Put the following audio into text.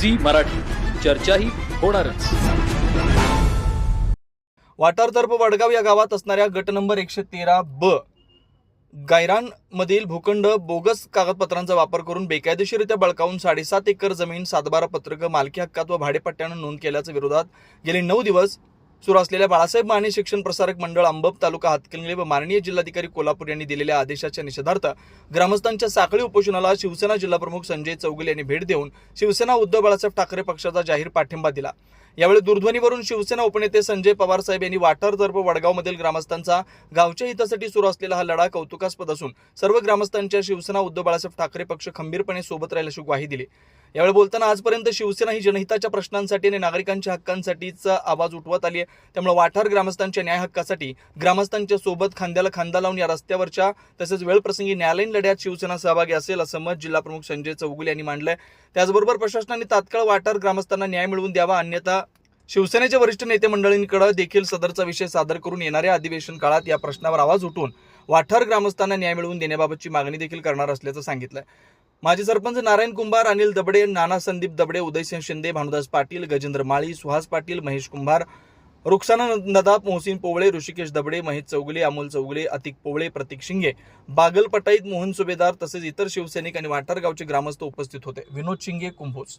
Zee Marathi. चर्चाही होणारच. वाटार तर्फ वडगाव या गावात असणाऱ्या गट नंबर एकशे तेरा ब. गायरानमधील भूखंड बोगस कागदपत्रांचा वापर करून बेकायदेशीररित्या बळकावून साडेसात एकर जमीन सातबारा पत्रक मालकी हक्कात व भाडेपट्ट्यानं नोंद केल्याच्या विरोधात गेले नऊ दिवस सुरू असलेल्या बाळासाहेब माने शिक्षण प्रसारक मंडळ अंबप तालुका हातकणंगले व माननीय जिल्हाधिकारी कोल्हापूर यांनी दिलेल्या आदेशाच्या निषेधार्थ ग्रामस्थांच्या साखळी उपोषणाला शिवसेना जिल्हाप्रमुख संजय चौगुले यांनी भेट देऊन शिवसेना उद्धव बाळासाहेब ठाकरे पक्षाचा जाहीर पाठिंबा दिला. यावेळी दूरध्वनीवरून शिवसेना उपनेते संजय पवार साहेब यांनी वाटारतर्फ वडगावमधील ग्रामस्थांचा गावच्या हितासाठी सुरू असलेला हा लढा कौतुकास्पद असून सर्व ग्रामस्थांच्या शिवसेना उद्धव बाळासाहेब ठाकरे पक्ष खंबीरपणे सोबत राहील अशी ग्वाही दिली. यावेळी बोलताना आजपर्यंत शिवसेना ही जनहिताच्या प्रश्नांसाठी आणि नागरिकांच्या हक्कांसाठीचा आवाज उठवत आली आहे त्यामुळे वाठार ग्रामस्थांच्या न्याय हक्कासाठी ग्रामस्थांच्या सोबत खांद्याला खांदा लावून या रस्त्यावरच्या तसेच वेळप्रसंगी न्यायालयीन लढ्यात शिवसेना सहभागी असेल असं मत जिल्हाप्रमुख संजय चौगुले यांनी मांडलंय. त्याचबरोबर प्रशासनाने तात्काळ वाठार ग्रामस्थांना न्याय मिळवून द्यावा अन्यथा शिवसेनेच्या वरिष्ठ नेते मंडळींकडे देखील सदरचा विषय सादर करून येणाऱ्या अधिवेशन काळात या प्रश्नावर आवाज उठून वाठार ग्रामस्थांना न्याय मिळवून देण्याबाबतची मागणी देखील करणार असल्याचं सांगितलंय. माजी सरपंच नारायण कुंभार अनिल दबडे नाना संदीप दबडे उदयसिंह शिंदे भानुदास पाटील गजेंद्र माळी सुहास पाटील महेश कुंभार रुक्साना नदाब मोहसिन पोवळे ऋषिकेश दबडे महेश चौगुले अमोल चौगुले अतिक पोवळे प्रतीक शिंगे बागल पटाईत मोहन सुभेदार तसेच इतर शिवसैनिक आणि वाठारगावचे ग्रामस्थ उपस्थित होते. विनोद शिंगे कुंभोज.